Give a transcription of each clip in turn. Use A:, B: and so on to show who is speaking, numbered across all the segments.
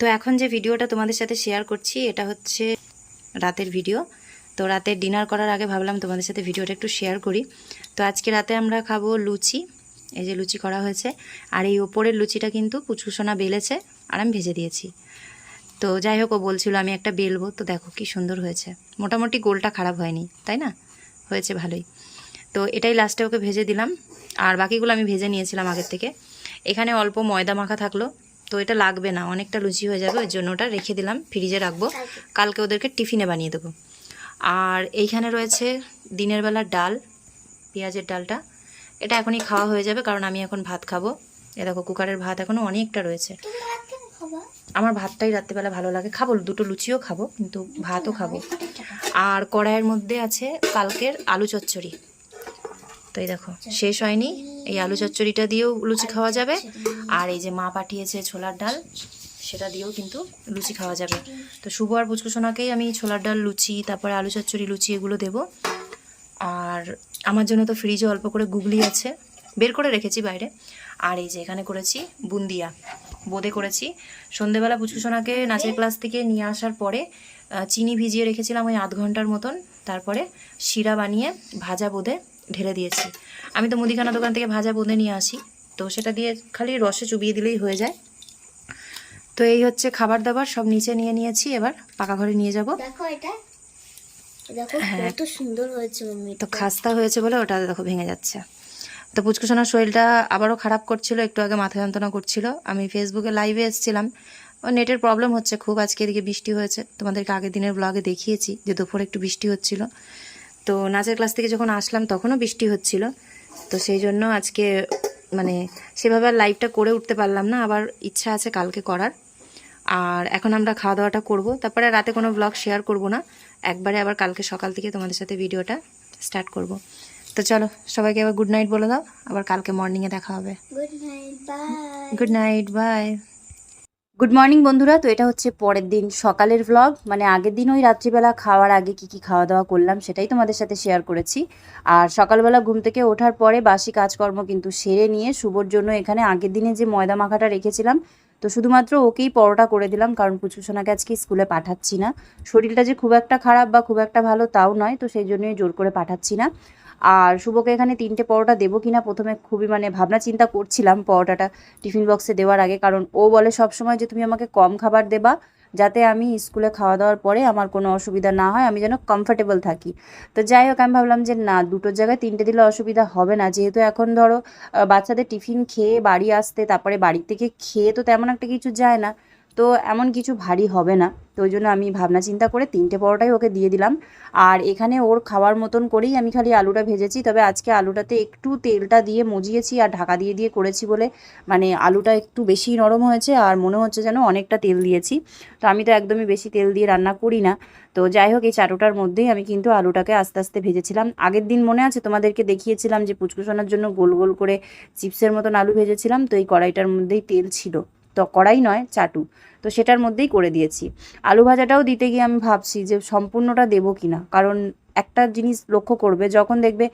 A: তো এখন যে ভিডিওটা তোমাদের সাথে শেয়ার করছি, এটা হচ্ছে রাতের ভিডিও তো রাতে ডিনার করার আগে ভাবলাম তোমাদের সাথে ভিডিওটা একটু শেয়ার করি। তো আজকে রাতে আমরা খাব লুচি, এই যে লুচি করা হয়েছে। আর এই ওপরের লুচিটা কিন্তু পুচকুসোনা বেলেছে, আর আমি ভেজে দিয়েছি। তো যাই হোক, ও বলছিল আমি একটা বেলবো। তো দেখো কি সুন্দর হয়েছে। মোটামুটি গোলটা খারাপ হয়নি, তাই না? হয়েছে ভালোই। তো এটাই লাস্টে ওকে ভেজে দিলাম। আর বাকিগুলো আমি ভেজে নিয়েছিলাম আগের থেকে। এখানে অল্প ময়দা মাখা থাকল। তো এটা লাগবে না অনেকটা লুচি হয়ে যাবে ওই জন্য ওটা রেখে দিলাম ফ্রিজে রাখব। কালকে ওদেরকে টিফিনে বানিয়ে দেবো। আর এইখানে রয়েছে দিনের বেলার ডাল পেঁয়াজের ডালটা। এটা এখনই খাওয়া হয়ে যাবে কারণ আমি এখন ভাত খাব। এ দেখো কুকারের ভাত এখনও অনেকটা রয়েছে। আমার ভাতটাই রাত্রিবেলা ভালো লাগে। খাব দুটো লুচিও খাব কিন্তু ভাতও খাব। আর কড়াইয়ের মধ্যে আছে কালকের আলু চচ্চড়ি। তো এই দেখো, শেষ হয়নি। এই আলু চচ্চড়িটা দিয়েও লুচি খাওয়া যাবে। আর এই যে মা পাঠিয়েছে ছোলার ডাল, সেটা দিয়েও কিন্তু লুচি খাওয়া যাবে। তো শুভ আর পুচকুসোনাকেই আমি ছোলার ডাল, লুচি, তারপরে আলু চচ্চড়ি, লুচি এগুলো দেবো। আর আমার জন্য তো ফ্রিজে অল্প করে গুগলি আছে। বের করে রেখেছি বাইরে। আর এই যে এখানে করেছি বুন্দিয়া। বোঁদে করেছি। সন্ধেবেলা পুচকুসোনাকে নাচের ক্লাস থেকে নিয়ে আসার পরে চিনি ভিজিয়ে রেখেছিলাম ওই আধ ঘণ্টার মতন। তারপরে শিরা বানিয়ে ভাজা বোঁদে। ঢেলে দিয়েছি। আমি তো মুদিখানা দোকান থেকে ভাজা বোঁদে নিয়ে আসি। তো সেটা দিয়ে খালি রসে চুবিয়ে দিলেই হয়ে যায়। তো এই হচ্ছে খাবার দাবার সব নিচে নিয়ে নিয়েছি। এবার পাকা ঘরে নিয়ে যাব।
B: দেখো এটা। দেখো
A: হ্যাঁ।
B: কত সুন্দর হয়েছে মাম্মি
A: তো খাস্তা হয়েছে বলে ওটা দেখো ভেঙে যাচ্ছে। তো পুচকুসোনার শরীরটা আবারও খারাপ করছিল একটু আগে মাথা যন্ত্রণা করছিল। আমি ফেসবুকে লাইভে এসেছিলাম। ও নেটের প্রবলেম হচ্ছে খুব আজকে এদিকে বৃষ্টি হয়েছে। তোমাদেরকে আগের দিনের ব্লগে দেখিয়েছি যে দুপুরে একটু বৃষ্টি হচ্ছিল। তো নাচের ক্লাস থেকে যখন আসলাম তখনও বৃষ্টি হচ্ছিল। তো সেই জন্য আজকে মানে সেভাবে আর লাইভটা করে উঠতে পারলাম না। আবার ইচ্ছা আছে কালকে করার। আর এখন আমরা খাওয়া দাওয়াটা করব। তারপরে রাতে কোনো ব্লগ শেয়ার করব না। একবারে আবার কালকে সকাল থেকে তোমাদের সাথে ভিডিওটা স্টার্ট করব। তো চলো সবাইকে আবার গুড নাইট বলে দাও। আবার কালকে মর্নিংয়ে দেখা হবে।
B: Good night bye
A: good morning বন্ধুরা। তো এটা হচ্ছে পরের দিন সকালের ভ্লগ মানে আগের দিন ওই রাত্রিবেলা খাওয়ার আগে কি কি খাওয়া দাওয়া করলাম সেটাই তোমাদের সাথে শেয়ার করেছি। আর সকালবেলা ঘুম থেকে ওঠার পরে বাসি কাজকর্ম কিন্তু সেরে নিয়ে শুভর জন্য এখানে আগের দিনে যে ময়দা মাখাটা রেখেছিলাম, তো শুধুমাত্র ওকেই পরোটা করে দিলাম, কারণ পুচুসোনাকে আজকে স্কুলে পাঠাচ্ছি না। শরীরটা যে খুব একটা খারাপ বা খুব একটা ভালো তাও নয়, তো সেই জন্যই জোর করে পাঠাচ্ছি না। আর শুভকে এখানে তিনটে পরোটা দেবো কিনা প্রথমে খুবই মানে ভাবনা চিন্তা করছিলাম পরোটাটা টিফিন বক্সে দেওয়ার আগে, কারণ ও বলে সব সময় যে তুমি আমাকে কম খাবার দেবা যাতে আমি স্কুলে খাওয়া দাওয়ার পরে আমার কোনো অসুবিধা না হয়, আমি যেন কমফর্টেবল থাকি। তো যাই হোক, আমি ভাবলাম যে না, দুটোর জায়গায় তিনটে দিলে অসুবিধা হবে না। যেহেতু এখন ধরো বাচ্চাদের টিফিন খেয়ে বাড়ি আসতে, তারপরে বাড়ি থেকে খেয়ে তো তেমন একটা কিছু যায় না। তো এমন কিছু ভারী হবে না। তো ওই জন্য আমি ভাবনা চিন্তা করে তিনটে পরোটাই ওকে দিয়ে দিলাম। আর এখানে ওর খাওয়ার মতন করেই আমি খালি আলুটা ভেজেছি। তবে আজকে আলুটাতে একটু তেলটা দিয়ে মজিয়েছি আর ঢাকা দিয়ে দিয়ে করেছি বলে মানে আলুটা একটু বেশি নরম হয়েছে আর মনে হচ্ছে যেন অনেকটা তেল দিয়েছি। তো আমি তো একদমই বেশি তেল দিয়ে রান্না করি না। তো যাই হোক, এই চাটুটার মধ্যেই আমি কিন্তু আলুটাকে আস্তে আস্তে ভেজেছিলাম। আগের দিন মনে আছে তোমাদেরকে দেখিয়েছিলাম যে পুচকুসোনার জন্য গোল গোল করে চিপসের মতন আলু ভেজেছিলাম। তো এই কড়াইটার মধ্যেই তেল ছিল। কড়াই নয়, চাটু। তো সেটার মধ্যেই করে দিয়েছি। আলু ভাজাটাও দিতে গিয়ে আমি ভাবছি যে সম্পূর্ণটা দেবো কিনা। কারণ একটা জিনিস লক্ষ্য করবে, যখন দেখবে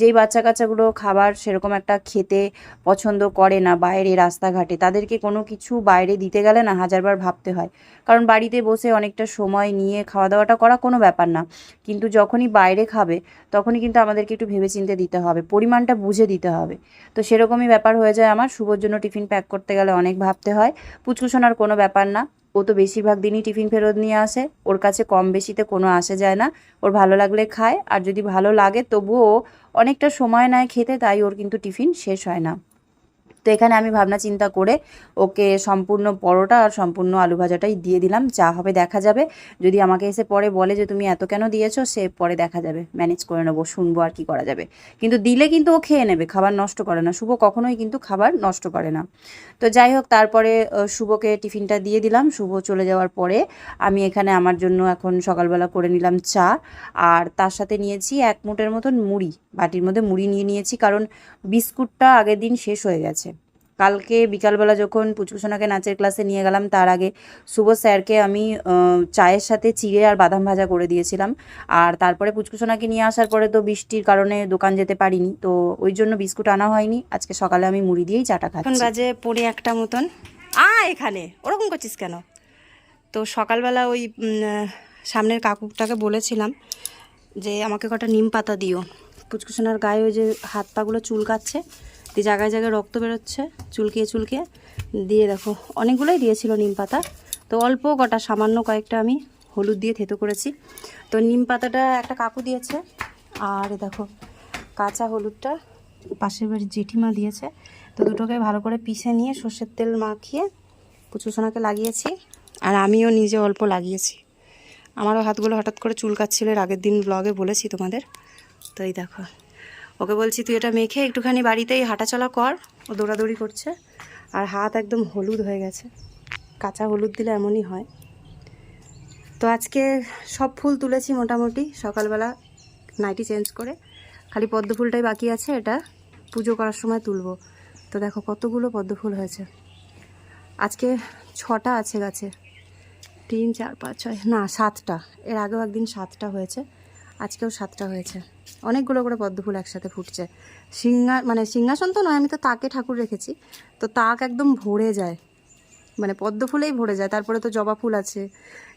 A: যেই বাচ্চা কাচ্চাগুলো খাবার সেরকম একটা খেতে পছন্দ করে না বাইরে রাস্তাঘাটে, তাদেরকে কোনো কিছু বাইরে দিতে গেলে না হাজারবার ভাবতে হয়। কারণ বাড়িতে বসে অনেকটা সময় নিয়ে খাওয়া দাওয়াটা করা কোনো ব্যাপার না। কিন্তু যখনই বাইরে খাবে, তখনই কিন্তু আমাদেরকে একটু ভেবেচিন্তে দিতে হবে, পরিমাণটা বুঝে দিতে হবে। তো সেরকমই ব্যাপার হয়ে যায় আমার, শুভর জন্য টিফিন প্যাক করতে গেলে অনেক ভাবতে হয়, পুচকুসোনার কোনো ব্যাপার না। ও তো বেশিরভাগ দিনই টিফিন ফেরত নিয়ে আসে। ওর কাছে কম বেশিতে কোনো আসে যায় না। ওর ভালো লাগলে খায়, আর যদি ভালো লাগে তবুও অনেকটা সময় নেয় খেতে, তাই ওর কিন্তু টিফিন শেষ হয় না। তো এখানে আমি ভাবনা চিন্তা করে ওকে সম্পূর্ণ পরোটা আর সম্পূর্ণ আলু ভাজাটাই দিয়ে দিলাম। যা হবে দেখা যাবে। যদি আমাকে এসে পরে বলে যে তুমি এত কেন দিয়েছ, সে পরে দেখা যাবে। ম্যানেজ করে নেব, শুনব আর কি করা যাবে। কিন্তু দিলে কিন্তু ও খেয়ে নেবে, খাবার নষ্ট করে না। শুভ কখনোই কিন্তু খাবার নষ্ট করে না। তো যাই হোক, তারপরে শুভকে টিফিনটা দিয়ে দিলাম। শুভ চলে যাওয়ার পরে আমি এখানে আমার জন্য এখন সকালবেলা করে নিলাম চা। আর তার সাথে নিয়েছি এক মুটের মতন মুড়ি। বাটির মধ্যে মুড়ি নিয়ে নিয়েছি, কারণ বিস্কুটটা আগের দিন শেষ হয়ে গেছে। কালকে বিকালবেলা যখন পুচকুসোনাকে নাচের ক্লাসে নিয়ে গেলাম, তার আগে শুভ স্যারকে আমি চায়ের সাথে চিড়ে আর বাদাম ভাজা করে দিয়েছিলাম। আর তারপরে পুচকুসোনাকে নিয়ে আসার পরে তো বৃষ্টির কারণে দোকান যেতে পারিনি, তো ওই জন্য বিস্কুট আনা হয়নি। আজকে সকালে আমি মুড়ি দিয়েই চাটা খাচ্ছি। এখন বাজে পড়ে একটা মতন। আ, এখানে। ওরকম করছিস কেন? তো সকালবেলা ওই সামনের কাকুটাকে বলেছিলাম যে, আমাকে কটা নিম পাতা দিও। পুচকুসোনার গায়ে ওই যে হাত পাগুলো চুলকাচ্ছে দিয়ে জায়গায় জায়গায় রক্ত বেরোচ্ছে, চুলকিয়ে চুলকিয়ে। দিয়ে দেখো, অনেকগুলোই দিয়েছিল নিম পাতা। তো অল্প কটা, সামান্য কয়েকটা আমি হলুদ দিয়ে থেতো করেছি। তো নিম পাতাটা একটা কাকু দিয়েছে, আর দেখো, কাঁচা হলুদটা পাশের বাড়ির জেঠিমা দিয়েছে। তো দুটোকে ভালো করে পিষে নিয়ে সর্ষের তেল মাখিয়ে পুচুসোনাকে লাগিয়েছি, আর আমিও নিজে অল্প লাগিয়েছি। আমারও হাতগুলো হঠাৎ করে চুলকাচ্ছিল, এর আগের দিন ব্লগে বলেছি তোমাদের। তো এই দেখো ওকে বলছি, তুই এটা মেখে একটুখানি বাড়িতেই হাঁটাচলা কর। ও দৌড়াদৌড়ি করছে। আর হাত একদম হলুদ হয়ে গেছে। কাঁচা হলুদ দিলে এমনই হয়। তো আজকে সব ফুল তুলেছি মোটামুটি। সকালবেলা নাইটি চেঞ্জ করে। খালি পদ্ম ফুলটাই বাকি আছে, এটা পুজো করার সময় তুলব। তো দেখো কতগুলো পদ্ম ফুল হয়েছে। আজকে ছটা আছে গাছে। তিন, চার, পাঁচ, ছয়, না, সাতটা। এর আগেও একদিন সাতটা হয়েছে। আজকেও সাতটা হয়েছে। অনেকগুলো করে পদ্ম ফুল একসাথে ফুটছে। সিংহা মানে সিংহাসন তো নয়, আমি তো তাকে ঠাকুর রেখেছি। তো তাক একদম ভরে যায়। মানে পদ্ম ফুলেই ভরে যায়। তারপরে তো জবা ফুল আছে,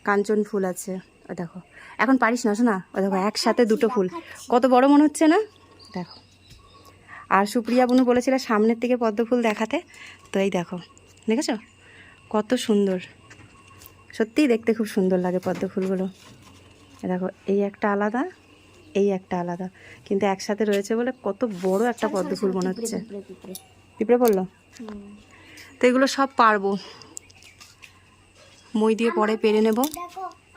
A: কাঞ্চন ফুল আছে। ও দেখো। এখন পারিস না, শোনা? ও দেখো, একসাথে দুটো ফুল। কত বড় মনে হচ্ছে না? দেখো। আর সুপ্রিয়া বুনু বলেছিল সামনের থেকে পদ্ম ফুল দেখাতে। তো এই দেখো। দেখেছ? কত সুন্দর। সত্যিই দেখতে খুব সুন্দর লাগে পদ্ম ফুলগুলো। দেখো এই একটা আলাদা এই একটা আলাদা। কিন্তু একসাথে রয়েছে বলে কত বড় একটা পদ্ম ফুল মনে হচ্ছে।
B: পিঁপড়ে
A: পড়ল? তো এগুলো সব পারব। মই দিয়ে পরে পেরে নেব।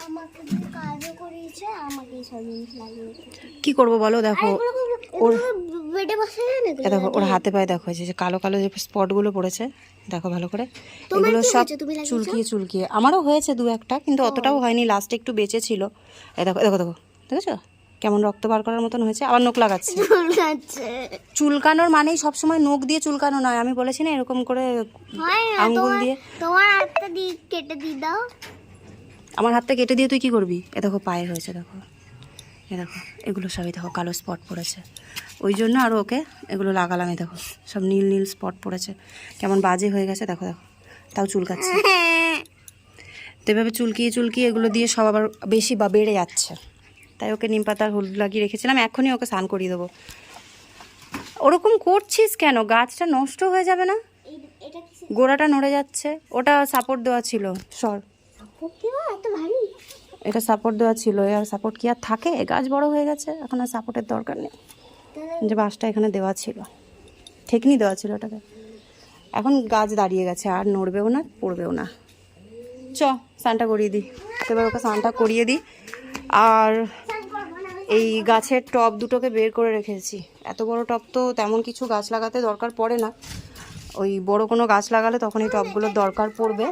B: আমাকে কাজও করিয়েছে আমাকে সব জিনিস লাগিয়েছে
A: কি করব বলো? দেখো
B: ওর বেডে বসে না
A: দেখো ওর হাতে পায়ে দেখো এই যে কালো কালো যে স্পটগুলো পড়েছে দেখো ভালো করে। এগুলো সব চুলকিয়ে চুলকিয়ে। আমারও হয়েছে দু একটা কিন্তু অতটাও হয়নি লাস্টে একটু বেঁচে ছিল। এ দেখো দেখো দেখো দেখেছ? কেমন রক্ত বার করার মতন হয়েছে আবার নখ লাগাচ্ছে। চুলকানোর মানেই সবসময় নখ দিয়ে চুলকানো নয় আমি বলেছি না এরকম করে আঙ্গুল দিয়ে।
B: তোমার হাতটা দিয়ে কেটে দিয়ে দাও।
A: আমার হাতটা কেটে দিয়ে তুই কি করবি? এ দেখো পায়ে হয়েছে দেখো। এ দেখো এগুলো সবই দেখো কালো স্পট পড়েছে। ওই জন্য আরও ওকে এগুলো লাগালাম এই দেখো। সব নীল নীল স্পট পড়েছে। কেমন বাজে হয়ে গেছে দেখো দেখো। তাও চুলকাচ্ছে তো এভাবে চুলকিয়ে চুলকিয়ে এগুলো দিয়ে সব আবার বেশি বা বেড়ে যাচ্ছে। তাই ওকে নিম পাতার হলুদ লাগিয়ে রেখেছিলাম এখনই ওকে স্নান করিয়ে দেবো। ওরকম করছিস কেন? গাছটা নষ্ট হয়ে যাবে না? গোড়াটা নড়ে যাচ্ছে। ওটা সাপোর্ট দেওয়া ছিল সর। এটা সাপোর্ট দেওয়া ছিল। আর সাপোর্ট কি আর থাকে? গাছ বড় হয়ে গেছে। এখন আর সাপোর্টের দরকার নেই। যে বাঁশটা এখানে দেওয়া ছিল। ঠেকনি দেওয়া ছিল ওটাকে। এখন গাছ দাঁড়িয়ে গেছে। আর নড়বেও না পড়বেও না। চ স্নানটা করিয়ে দিই। এবার ওকে স্নানটা করিয়ে দিই। আর এই গাছের টব দুটোকে বের করে রেখেছি। এত বড় টব তো তেমন কিছু গাছ লাগাতে দরকার পড়ে না। ওই বড় কোনো গাছ লাগালে তখন এই টবগুলোর দরকার পড়বে।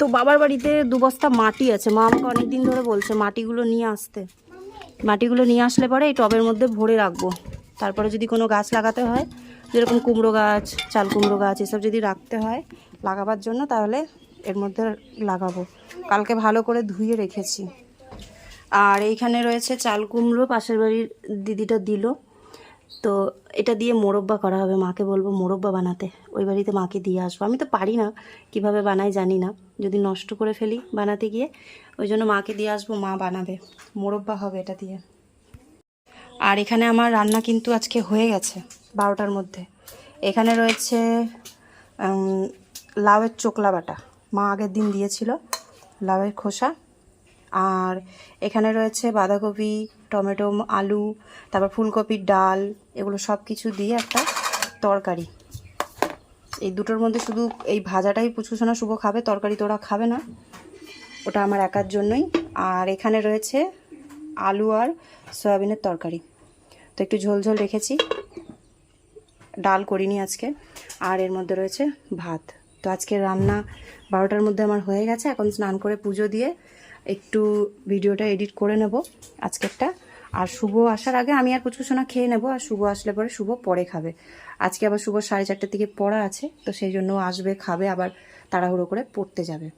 A: তো বাবার বাড়িতে দু বস্তা মাটি আছে। মা আমাকে অনেক দিন ধরে বলছে মাটিগুলো নিয়ে আসতে। মাটিগুলো নিয়ে আসলে পরে এই টবের মধ্যে ভরে রাখব। তারপরে যদি কোনো গাছ লাগাতে হয়, যেরকম কুমড়ো গাছ, চাল কুমড়ো গাছ, এসব যদি রাখতে হয় লাগাবার জন্য, তাহলে এর মধ্যে লাগাবো। কালকে ভালো করে ধুয়ে রেখেছি। আর এইখানে রয়েছে চাল কুমড়ো, পাশের বাড়ির দিদিটা দিল। তো এটা দিয়ে মোরব্বা করা হবে। মাকে বলব মোরব্বা বানাতে। ওই বাড়িতে মাকে দিয়ে আসব। আমি তো পারি না। কীভাবে বানাই জানি না। যদি নষ্ট করে ফেলি বানাতে গিয়ে, ওই জন্য মাকে দিয়ে আসব, মা বানাবে। মোরব্বা হবে এটা দিয়ে। আর এখানে আমার রান্না কিন্তু আজকে হয়ে গেছে, বারোটার মধ্যে। এখানে রয়েছে লাউয়ের চোকলা বাটা। মা আগের দিন দিয়েছিল লাউয়ের খোসা। আর এখানে রয়েছে বাঁধাকপি, টমেটো, আলু, তারপর ফুলকপির ডাল, এগুলো সব কিছু দিয়ে একটা তরকারি। এই দুটোর মধ্যে শুধু এই ভাজাটাই পুচকুসোনা শুভ খাবে, তরকারি তোরা খাবে না। ওটা আমার একার জন্যই। আর এখানে রয়েছে আলু আর সয়াবিনের তরকারি। তো একটু ঝোল ঝোল রেখেছি। ডাল করিনি আজকে। আর এর মধ্যে রয়েছে ভাত। তো আজকে রান্না বারোটার মধ্যে আমার হয়ে গেছে। এখন স্নান করে পুজো দিয়ে একটু ভিডিওটা এডিট করে নেব। আজকেরটা আর শুভ আসার আগে আমি আর পুচকু সোনা খেয়ে নেব, আর শুভ আসলে পরে শুভ পরে খাবে। আজকে আবার শুভ সাড়ে চারটের দিকে পড়া আছে, তো সেই জন্য আসবে, খাবে, আবার তাড়াহুড়ো করে পড়তে যাবে।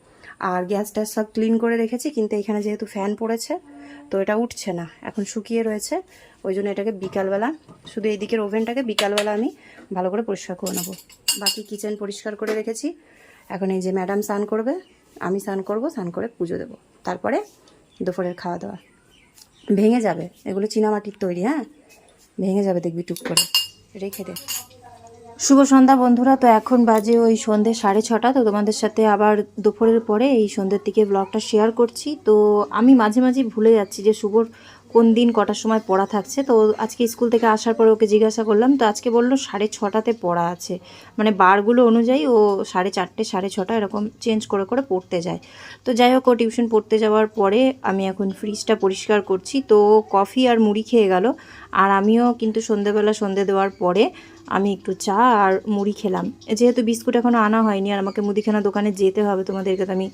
A: আর গ্যাস ট্যাস সব ক্লিন করে রেখেছি, কিন্তু এখানে যেহেতু ফ্যান পড়েছে, তো এটা উঠছে না, এখন শুকিয়ে রয়েছে। ওই জন্য এটাকে বিকালবেলা, শুধু এই দিকের ওভেনটাকে বিকালবেলা আমি ভালো করে পরিষ্কার করে নেব। বাকি কিচেন পরিষ্কার করে রেখেছি। এখন এই যে ম্যাডাম স্নান করবে, আমি স্নান করব, স্নান করে পুজো দেবো। তারপরে দুপুরের খাওয়া দাওয়া। ভেঙে যাবে। এগুলো চীনামাটির তৈরি হ্যাঁ? ভেঙে যাবে দেখবি টুক করে। রেখে দে। শুভ সন্ধ্যা বন্ধুরা, তো এখন বাজে ওই সন্ধে সাড়ে ছটা। তো তোমাদের সাথে আবার দুপুরের পরে এই সন্ধ্যের দিকে ব্লগটা শেয়ার করছি। তো আমি মাঝে মাঝে ভুলে যাচ্ছি যে শুভর কোন দিন কটার সময় পড়া থাকছে। তো আজকে স্কুল থেকে আসার পরে ওকে জিজ্ঞাসা করলাম, তো আজকে বলল সাড়ে ছটাতে পড়া আছে। মানে বারগুলো অনুযায়ী ও সাড়ে চারটে, সাড়ে ছটা এরকম চেঞ্জ করে করে পড়তে যায়। তো যাই হোক, ও টিউশন পড়তে যাওয়ার পরে আমি এখন ফ্রিজটা পরিষ্কার করছি। তো কফি আর মুড়ি খেয়ে গেল। আর আমিও কিন্তু সন্ধেবেলা সন্ধে দেওয়ার পরে আমি একটু চা আর মুড়ি খেলাম। যেহেতু বিস্কুট এখনও আনা হয়নি আর আমাকে মুদিখানা দোকানে যেতে হবে তোমাদেরকে তো আমি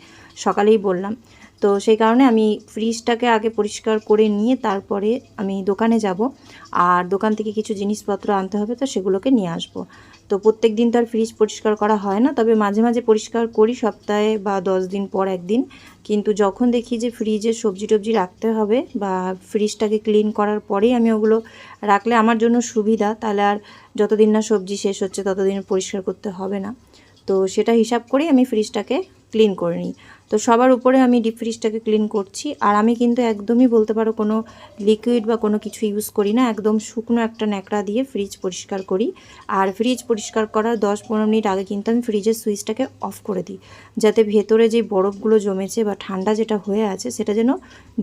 A: সকালেই বললাম। তো সেই কারণে আমি ফ্রিজটাকে আগে পরিষ্কার করে নিয়ে তারপরে আমি দোকানে যাব। আর দোকান থেকে কিছু জিনিসপত্র আনতে হবে তো সেগুলোকে নিয়ে আসব। তো প্রত্যেক দিন তো আর ফ্রিজ পরিষ্কার করা হয় না, তবে মাঝে মাঝে পরিষ্কার করি সপ্তাহে বা দশ দিন পর একদিন। কিন্তু যখন দেখি যে ফ্রিজে সবজি টবজি রাখতে হবে বা ফ্রিজটাকে ক্লিন করার পরেই আমি ওগুলো রাখলে আমার জন্য সুবিধা, তাহলে আর যতদিন না সবজি শেষ হচ্ছে ততদিন পরিষ্কার করতে হবে না। তো সেটা হিসাব করেই আমি ফ্রিজটাকে ক্লিন করে নিই। তো সবার উপরে আমি ডিপ ফ্রিজটাকে ক্লিন করছি। আর আমি কিন্তু একদমই বলতে পারো কোনো লিকুইড বা কোনো কিছু ইউজ করি না। একদম শুকনো একটা ন্যাকড়া দিয়ে ফ্রিজ পরিষ্কার করি। আর ফ্রিজ পরিষ্কার করার দশ পনেরো মিনিট আগে কিন্তু আমি ফ্রিজের সুইচটাকে অফ করে দিই। যাতে ভেতরে যে বরফগুলো জমেছে বা ঠান্ডা যেটা হয়ে আছে, সেটা যেন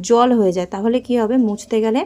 A: জল হয়ে যায়। তাহলে কি হবে? মুছতে গেলে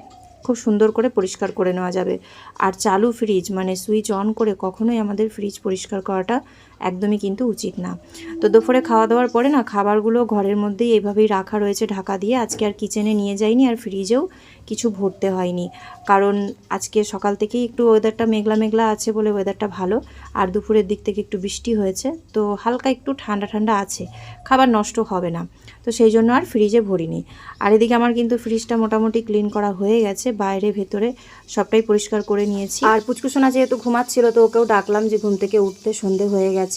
A: খুব সুন্দর করে পরিষ্কার করে নেওয়া যাবে। আর চালু ফ্রিজ মানে সুইচ অন করে কখনোই আমাদের ফ্রিজ পরিষ্কার করাটা একদমই কিন্তু উচিত না। তো দুপুরে খাওয়া দাওয়ার পরে না খাবারগুলো ঘরের মধ্যেই এইভাবেই রাখা রয়েছে ঢাকা দিয়ে। আজকে আর কিচেনে নিয়ে যাইনি আর ফ্রিজেও কিছু ভরতে হয়নি। কারণ আজকে সকাল থেকেই একটু ওয়েদারটা মেঘলা মেঘলা আছে বলে ওয়েদারটা ভালো। আর দুপুরের দিক থেকে একটু বৃষ্টি হয়েছে। তো হালকা একটু ঠান্ডা ঠান্ডা আছে। খাবার নষ্ট হবে না। তো সেই জন্য আর ফ্রিজে ভরিনি। আর এদিকে আমার কিন্তু ফ্রিজটা মোটামুটি ক্লিন করা হয়ে গেছে। বাইরে, ভেতরে সবটাই পরিষ্কার করে নিয়েছি। আর পুচকুসোনা যেহেতু ঘুমাচ্ছিল তো ওকেও ডাকলাম যে ঘুম থেকে উঠতে সন্ধে হয়ে গেছে।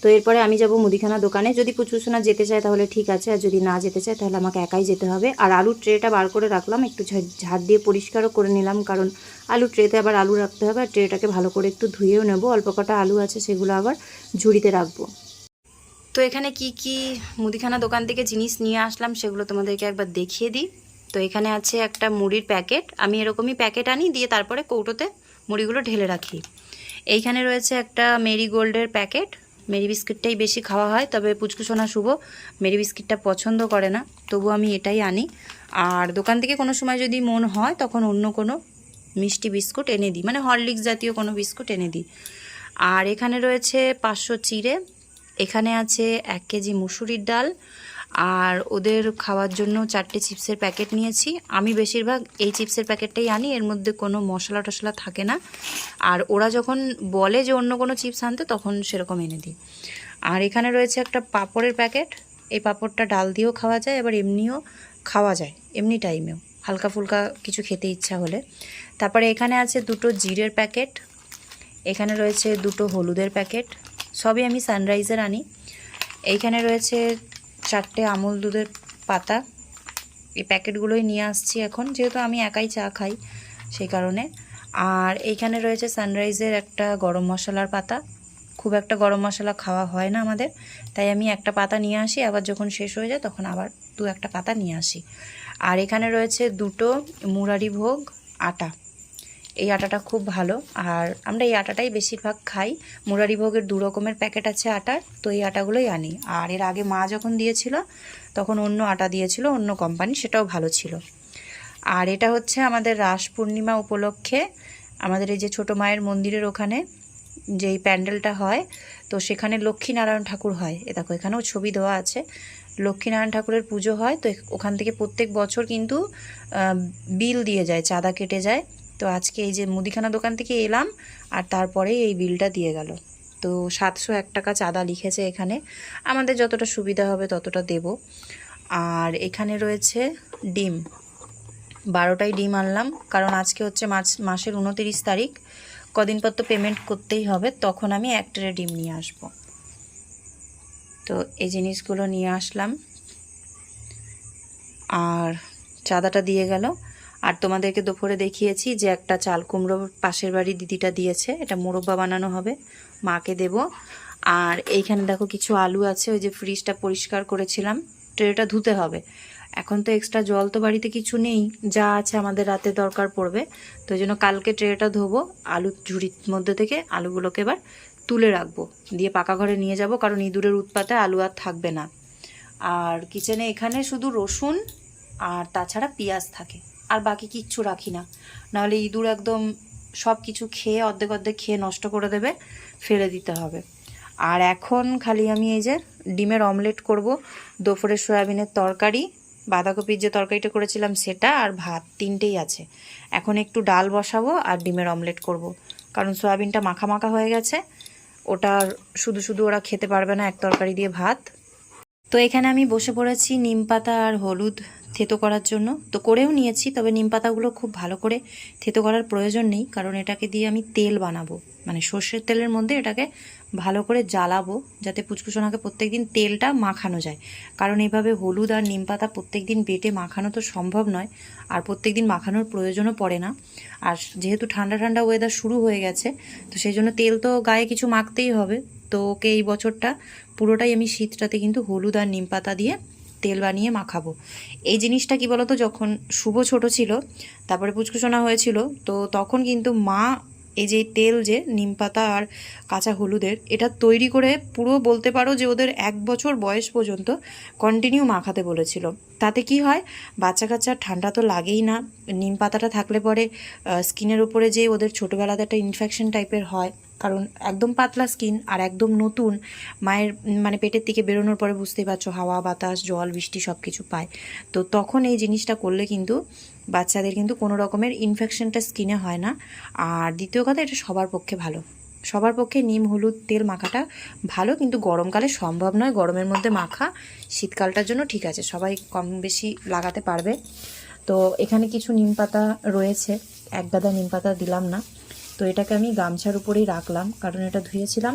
A: তো এরপরে আমি যাব মুদিখানা দোকানে। যদি পুচকুসোনা যেতে চায় তাহলে ঠিক আছে, আর যদি না যেতে চায় তাহলে আমাকে একাই যেতে হবে। আর আলুর ট্রেটা বার করে রাখলাম, একটু ঝাড় দিয়ে পরিষ্কারও করে নিলাম, কারণ আলু ট্রেতে আবার আলু রাখতে হবে, আর ট্রেটাকে ভালো করে একটু ধুয়েও নেব। অল্প কটা আলু আছে, সেগুলো আবার ঝুড়িতে রাখব। তো এখানে কি কি মুদিখানা দোকান থেকে জিনিস নিয়ে আসলাম সেগুলো তোমাদেরকে একবার দেখিয়ে দিই। তো এখানে আছে একটা মুড়ির প্যাকেট। আমি এরকমই প্যাকেট আনি, দিয়ে তারপরে কৌটোতে মুড়িগুলো ঢেলে রাখি। এইখানে রয়েছে একটা মেরি গোল্ডের প্যাকেট। মেরি বিস্কিটটাই বেশি খাওয়া হয়, তবে পুচকুসোনা শুভ, মেরি বিস্কিটটা পছন্দ করে না, তবু আমি এটাই আনি। আর দোকান থেকে কোনো সময় যদি মন হয়, তখন অন্য কোনো মিষ্টি বিস্কুট এনে দিই মানে হরলিক্স জাতীয় কোনো বিস্কুট এনে দিই। আর এখানে রয়েছে পাঁচশো চিড়ে, এখানে আছে এক কেজি মুসুরির ডাল আর ওদের খাওয়ার জন্য চারটে চিপসের প্যাকেট নিয়েছি। আমি বেশিরভাগ এই চিপসের প্যাকেটটাই আনি, এর মধ্যে কোনো মশলা টশলা থাকে না। আর ওরা যখন বলে যে অন্য কোনো চিপস আনতে, তখন সেরকম এনে দিই। আর এখানে রয়েছে একটা পাঁপড়ের প্যাকেট। এই পাঁপড়টা ডাল দিয়েও খাওয়া যায়, আবার এমনিও খাওয়া যায়, এমনি টাইমেও। হালকা ফুলকা কিছু খেতে ইচ্ছা হলে। তারপরে এখানে আছে দুটো জিরের প্যাকেট। এখানে রয়েছে দুটো হলুদের প্যাকেট। সবই আমি সানরাইজার আনি। এইখানে রয়েছে চারটে আমুল দুধের পাতা। এই প্যাকেটগুলোই নিয়ে আসছি এখন, যেহেতু আমি একাই চা খাই সেই কারণে। আর এইখানে রয়েছে সানরাইজের একটা গরম মশলার পাতা। খুব একটা গরম মশলা খাওয়া হয় না আমাদের, তাই আমি একটা পাতা নিয়ে আসি, আবার যখন শেষ হয়ে যায় তখন আবার দু একটা পাতা নিয়ে আসি। আর এখানে রয়েছে দুটো মুরারি ভোগ, আটা। এই আটাটা খুব ভালো। আর আমরা এই আটাটাই বেশিরভাগ খাই। মুরারি ভোগের দু রকমের প্যাকেট আছে আটার, তো এই আটাগুলোই আনি। আর এর আগে মা যখন দিয়েছিল, তখন অন্য আটা দিয়েছিল, অন্য কোম্পানি সেটাও ভালো ছিল। আর এটা হচ্ছে আমাদের রাস পূর্ণিমা উপলক্ষে আমাদের এই যে ছোটো মায়ের মন্দিরের ওখানে যেই প্যান্ডেলটা হয়, তো সেখানে লক্ষ্মীনারায়ণ ঠাকুর হয়। এ দেখো, এখানেও ছবি দেওয়া আছে। লক্ষ্মীনারায়ণ ঠাকুরের পুজো হয়, তো ওখান থেকে প্রত্যেক বছর কিন্তু বিল দিয়ে যায়, চাঁদা কেটে যায়। তো আজকে এই যে মুদিখানা দোকান থেকে এলাম, আর তারপরে এই বিলটা দিয়ে গেল। তো সাতশো এক টাকা চাঁদা লিখেছে এখানে। আমাদের যতটা সুবিধা হবে ততটা দেব। আর এখানে রয়েছে ডিম। বারোটাই ডিম আনলাম, কারণ আজকে হচ্ছে মাস মাসের উনতিরিশ তারিখ। কদিন পর তো পেমেন্ট করতেই হবে, তখন আমি এক ট্রে ডিম নিয়ে আসব। তো এই জিনিসগুলো নিয়ে আসলাম। আর চাঁদাটা দিয়ে গেল। আর তোমাদেরকে দুপুরে দেখিয়েছি যে একটা চাল কুমড়ো পাশের বাড়ি দিদিটা দিয়েছে। এটা মোরব্বা বানানো হবে, মাকে দেব। আর এইখানে দেখো কিছু আলু আছে, ওই যে ফ্রিজটা পরিষ্কার করেছিলাম ট্রেটা ধুতে হবে। এখন তো এক্সট্রা জল তো বাড়িতে কিছু নেই, যা আছে আমাদের রাতে দরকার পড়বে। তো ওই জন্য কালকে ট্রেটা ধোবো, আলু ঝুড়ির মধ্যে থেকে আলুগুলোকে এবার তুলে রাখব। দিয়ে পাকা ঘরে নিয়ে যাব, কারণ ইঁদুরের উৎপাতে আলু আর থাকবে না। আর কিচেনে এখানে শুধু রসুন আর তাছাড়া পেঁয়াজ থাকে। আর বাকি কিচ্ছু রাখি না। নাহলে ইঁদুর একদম সব কিছু খেয়ে, অর্ধেক অর্ধেক খেয়ে নষ্ট করে দেবে, ফেলে দিতে হবে। আর এখন খালি আমি এই যে ডিমের অমলেট করব, দুপুরের সয়াবিনের তরকারি, বাঁধাকপির যে তরকারিটা করেছিলাম সেটা আর ভাত তিনটেই আছে। এখন একটু ডাল বসাবো আর ডিমের অমলেট করব। কারণ সয়াবিনটা মাখা মাখা হয়ে গেছে, ওটা শুধু শুধু ওরা খেতে পারবে না, এক তরকারি দিয়ে ভাত। তো এখানে আমি বসে পড়েছি, নিম পাতা আর হলুদ থেতো করার জন্য। তো করেও নিয়েছি, তবে নিম পাতাগুলো খুব ভালো করে থেতো করার প্রয়োজন নেই, কারণ এটাকে দিয়ে আমি তেল বানাবো। মানে সর্ষের তেলের মধ্যে এটাকে ভালো করে জ্বালাবো, যাতে পুচকুচোনাকে প্রত্যেক দিন তেলটা মাখানো যায়। কারণ এইভাবে হলুদ আর নিম পাতা প্রত্যেক দিন বেটে মাখানো তো সম্ভব নয়, আর প্রত্যেক দিন মাখানোর প্রয়োজনও পড়ে না। আর যেহেতু ঠান্ডা ঠান্ডা ওয়েদার শুরু হয়ে গেছে, তো সেই জন্য তেল তো গায়ে কিছু মাখতেই হবে। তো ওকে এই বছরটা পুরোটাই আমি শীতটাতে কিন্তু হলুদ আর নিম পাতা দিয়ে তেল বানিয়ে মাখাবো। এই জিনিসটা কি বলতো, যখন শুভ ছোট ছিল, তারপরে পুচকুসোনা হয়েছিল, তো তখন কিন্তু মা এই যে তেল যে, নিম পাতা আর কাঁচা হলুদের, এটা তৈরি করে পুরো বলতে পারো যে, ওদের এক বছর বয়স পর্যন্ত কন্টিনিউ মাখাতে বলেছিল। তাতে কি হয়, বাচ্চা কাচ্চার ঠান্ডা তো লাগেই না। নিম পাতাটা থাকলে পরে স্কিনের উপরে যে, ওদের ছোটোবেলাতে একটা ইনফেকশন টাইপের হয় কারণ একদম পাতলা স্কিন আর একদম নতুন, মায়ের মানে পেটের থেকে বেরোনোর পরে বুঝতেই পারছ, হাওয়া, বাতাস, জল, বৃষ্টি সব কিছু পায়। তো তখন এই জিনিসটা করলে কিন্তু বাচ্চাদের কিন্তু কোনো রকমের ইনফেকশনটা স্কিনে হয় না। আর দ্বিতীয় কথা, এটা সবার পক্ষে ভালো। সবার পক্ষে নিম, হলুদ, তেল মাখাটা ভালো, কিন্তু গরমকালে সম্ভব নয়। গরমের মধ্যে মাখা, শীতকালটার জন্য ঠিক আছে, সবাই কম বেশি লাগাতে পারবে। তো এখানে কিছু নিম পাতা রয়েছে। এক গাদা নিম পাতা দিলাম না। তো এটাকে আমি গামছার উপরেই রাখলাম, কারণ এটা ধুয়েছিলাম।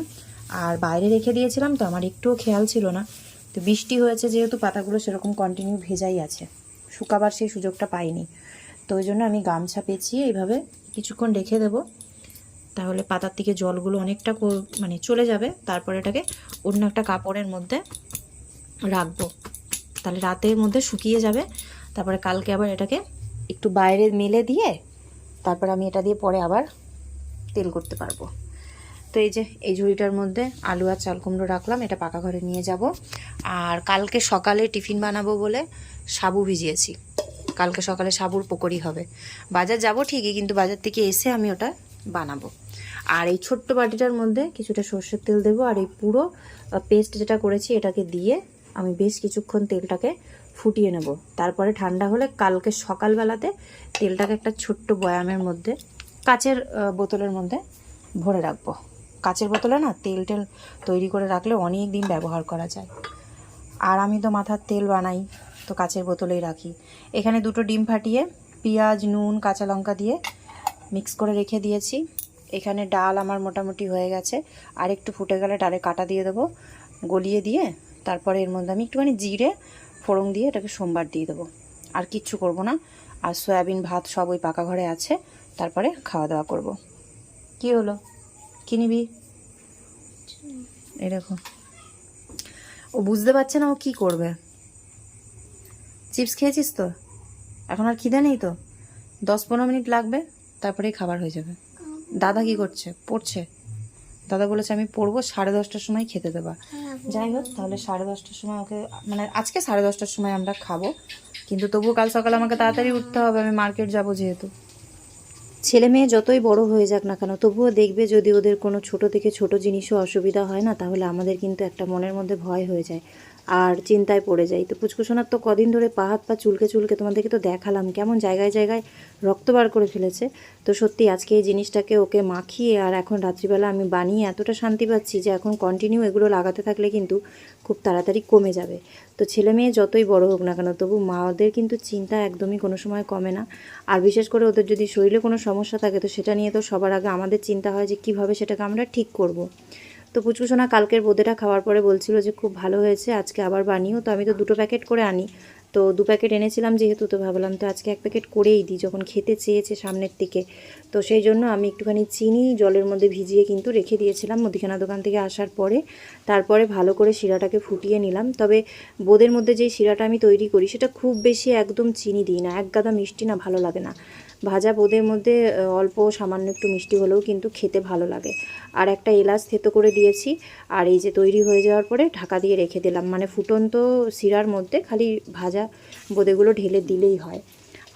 A: আর বাইরে রেখে দিয়েছিলাম, তো আমার একটুও খেয়াল ছিল না। তো বৃষ্টি হয়েছে, যেহেতু পাতাগুলো সেরকম কন্টিনিউ ভেজাই আছে। শুকাবার সেই সুযোগটা পাইনি। তো ওই জন্য আমি গামছা পেঁচিয়ে এইভাবে কিছুক্ষণ রেখে দেবো। তাহলে পাতার থেকে জলগুলো অনেকটা মানে চলে যাবে। তারপরে এটাকে অন্য একটা কাপড়ের মধ্যে রাখব। তাহলে রাতের মধ্যে শুকিয়ে যাবে। তারপরে কালকে আবার এটাকে একটু বাইরে মেলে দিয়ে, তারপর আমি এটা দিয়ে পরে আবার তেল করতে পারব। তো এই যে, এই ঝুড়িটার মধ্যে আলু আর চাল কুমড়ো রাখলাম, এটা পাকা ঘরে নিয়ে যাব। আর কালকে সকালে টিফিন বানাবো বলে সাবু ভিজিয়েছি। কালকে সকালে সাবুর পকোড়ি হবে। বাজার যাব ঠিকই, কিন্তু বাজার থেকে এসে আমি ওটা বানাবো। আর এই ছোট্ট বাটিটার মধ্যে কিছুটা সর্ষের তেল দেবো, আর এই পুরো পেস্ট যেটা করেছি এটাকে দিয়ে আমি বেশ কিছুক্ষণ তেলটাকে ফুটিয়ে নেব। তারপরে ঠান্ডা হলে কালকে সকালবেলাতে তেলটাকে একটা ছোট্ট বয়ামের মধ্যে কাচের বোতলের মধ্যে ভরে রাখব। কাচের বোতলে না তেল টেল তৈরি করে রাখলে অনেক দিন ব্যবহার করা যায়। আর আমি তো মাথার তেল বানাই, তো কাচের বোতলেই রাখি। এখানে দুটো ডিম ফাটিয়ে পেঁয়াজ, নুন, কাঁচা লঙ্কা দিয়ে মিক্স করে রেখে দিয়েছি। এখানে ডাল আমার মোটামুটি হয়ে গেছে। আর একটু ফুটে গেলে ডালে কাটা দিয়ে দেবো, গলিয়ে দিয়ে তারপরে এর মধ্যে আমি একটুখানি জিরে, ফোড়ন দিয়ে এটাকে সোমবার দিয়ে দেবো। আর কিচ্ছু করব না। আর সয়াবিন, ভাত সব ওই পাকা ঘরে আছে। তারপরে খাওয়া দাওয়া করব। কি হলো? কি নিবি? দেখো। ও বুঝতে পারছে না ও কি করবে। চিপস খেয়েছিস তো? এখন আর খিদে নেই তো? দশ পনেরো মিনিট লাগবে, তারপরেই খাবার হয়ে যাবে। দাদা কি করছে? পড়ছে। দাদা বলেছে আমি পড়ব, সাড়ে দশটার সময় খেতে দেবা। যাই হোক, তাহলে সাড়ে দশটার সময় ওকে মানে আজকে সাড়ে দশটার সময় আমরা খাব। কিন্তু তবুও কাল সকালে আমাকে তাড়াতাড়ি উঠতে হবে, আমি মার্কেট যাব যেহেতু। ছেলে মেয়ে যতই বড় হয়ে যাক না কেন, তবুও দেখবে যদি ওদের কোনো ছোট থেকে ছোট জিনিসও অসুবিধা হয় না, তাহলে আমাদের কিন্তু একটা মনের মধ্যে ভয় হয়ে যায়। আর চিন্তায় পড়ে যাই। তো পুচকুসোনার তো কদিন ধরে পা হাত পা চুলকে চুলকে তোমাদেরকে তো দেখালাম, কেমন জায়গায় জায়গায় রক্ত বার করে ফেলেছে। তো সত্যি আজকে এই জিনিসটাকে ওকে মাখিয়ে আর এখন রাত্রিবেলা আমি বানিয়ে এতটা শান্তি পাচ্ছি যে এখন কন্টিনিউ এগুলো লাগাতে থাকলে কিন্তু খুব তাড়াতাড়ি কমে যাবে। তো ছেলে মেয়ে যতই বড় হোক না কেন, তবু মাদের কিন্তু চিন্তা একদমই কোনো সময় কমে না। আর বিশেষ করে ওদের যদি শরীরে কোনো সমস্যা থাকে, তো সেটা নিয়ে তো সবার আগে আমাদের চিন্তা হয় যে কীভাবে সেটাকে আমরা ঠিক করব। তো পুচকুসোনা কালকের বোঁদেটা খাওয়ার পরে বলছিল যে খুব ভালো হয়েছে, আজকে আবার বানিও। তো আমি তো দুটো প্যাকেট করে আনি। তো দু প্যাকেট এনেছিলাম যেহেতু, তো ভাবলাম তো আজকে এক প্যাকেট করেই দিই যখন খেতে চেয়েছে সামনের দিকে। তো সেই জন্য আমি একটুখানি চিনি, জলের মধ্যে ভিজিয়ে কিন্তু রেখে দিয়েছিলাম মুদিখানা দোকান থেকে আসার পরে। তারপরে ভালো করে শিরাটাকে ফুটিয়ে নিলাম। তবে বোদের মধ্যে যেই শিরাটা আমি তৈরি করি, সেটা খুব বেশি একদম চিনি দিই না, এক গাদা মিষ্টি না, ভালো লাগে না। ভাজা বোদের মধ্যে অল্প সামান্য একটু মিষ্টি হলেও কিন্তু খেতে ভালো লাগে। আর একটা এলাচ থেতো করে দিয়েছি, আর এই যে তৈরি হয়ে যাওয়ার পরে ঢাকা দিয়ে রেখে দিলাম। মানে ফুটন্ত শিরার মধ্যে খালি ভাজা বোঁদেগুলো ঢেলে দিলেই হয়।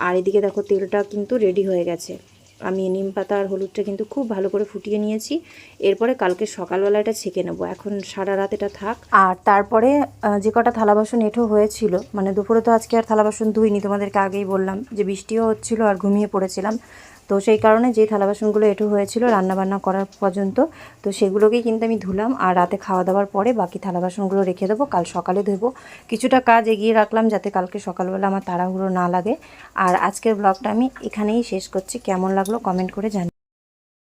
A: আর এদিকে দেখো তেলটা কিন্তু রেডি হয়ে গেছে। আমি নিম পাতা আর হলুদটা কিন্তু খুব ভালো করে ফুটিয়ে নিয়েছি। এরপরে কালকে সকালবেলা এটা ছেঁকে নেব। এখন সারা রাত এটা থাক। আর তারপরে যে কটা থালা বাসন এঁঠো হয়েছিল মানে দুপুরে তো আজকে আর থালা বাসন ধুইনি, তোমাদেরকে আগেই বললাম যে বৃষ্টিও হচ্ছিল আর ঘুমিয়ে পড়েছিলাম। তো সেই কারণে যে থালা বাসনগুলো এটু হয়েছিল রান্নাবান্না করার পর্যন্ত, তো সেগুলোকেই কিন্তু আমি ধুলাম আর রাতে খাওয়া দাওয়ার পরে বাকি থালা বাসনগুলো রেখে দেবো, কাল সকালে ধুবো। কিছুটা কাজ এগিয়ে রাখলাম যাতে কালকে সকালবেলা আমার তাড়াহুড়ো না লাগে। আর আজকের ব্লগটা আমি এখানেই শেষ করছি। কেমন লাগল কমেন্ট করে জানি